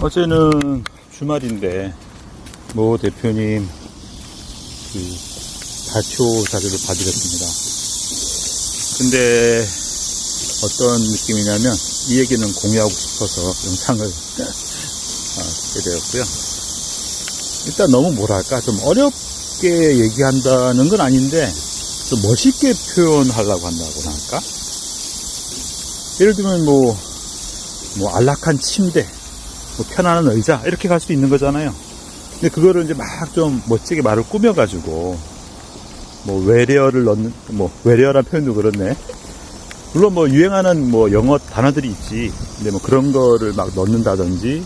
어제는 주말인데 모 대표님 그 발표 자료를 봐드렸습니다. 근데 어떤 느낌이냐면 이 얘기는 공유하고 싶어서 영상을 어, 찍게 되었고요. 일단 너무 뭐랄까 좀 어렵게 얘기한다는 건 아닌데 좀 멋있게 표현하려고 한다고나 할까? 예를 들면 뭐, 뭐 안락한 침대, 뭐 편안한 의자 이렇게 갈수 있는 거잖아요. 근데 그거를 이제 막 좀 멋지게 말을 꾸며가지고 뭐 외래어를 넣는 뭐 외래어란 표현도 그렇네. 물론 뭐 유행하는 뭐 영어 단어들이 있지. 근데 뭐 그런 거를 막 넣는다든지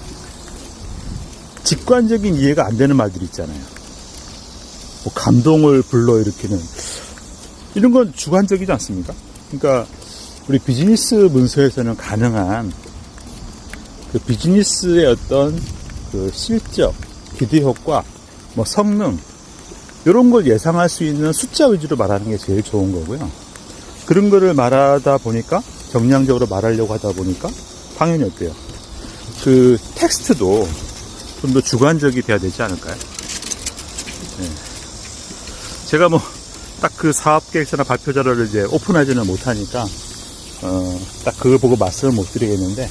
직관적인 이해가 안 되는 말들이 있잖아요. 뭐 감동을 불러일으키는 이런 건 주관적이지 않습니까? 그러니까 우리 비즈니스 문서에서는 가능한 그 비즈니스의 어떤 그 실적, 기대 효과, 뭐 성능 이런 걸 예상할 수 있는 숫자 위주로 말하는 게 제일 좋은 거고요. 그런 거를 말하다 보니까 정량적으로 말하려고 하다 보니까 당연히 어때요? 그 텍스트도 좀 더 주관적이 돼야 되지 않을까요? 네. 제가 뭐 딱 그 사업 계획서나 발표 자료를 이제 오픈하지는 못하니까 어, 딱 그걸 보고 말씀을 못 드리겠는데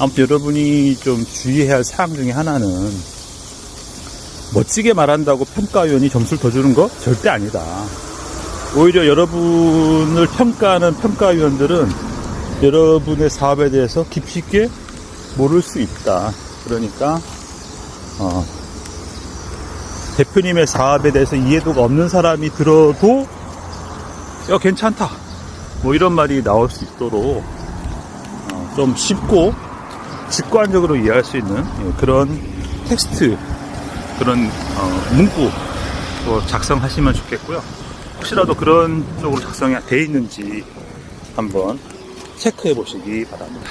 아무튼 여러분이 좀 주의해야 할 사항 중에 하나는 멋지게 말한다고 평가위원이 점수를 더 주는 거 절대 아니다. 오히려 여러분을 평가하는 평가위원들은 여러분의 사업에 대해서 깊이 있게 모를 수 있다. 그러니까 어, 대표님의 사업에 대해서 이해도가 없는 사람이 들어도 야 괜찮다. 뭐 이런 말이 나올 수 있도록 어, 좀 쉽고 직관적으로 이해할 수 있는 예, 그런 텍스트 그런 어, 문구 또 작성하시면 좋겠고요. 혹시라도 그런 쪽으로 작성이 돼 있는지 한번 체크해 보시기 바랍니다.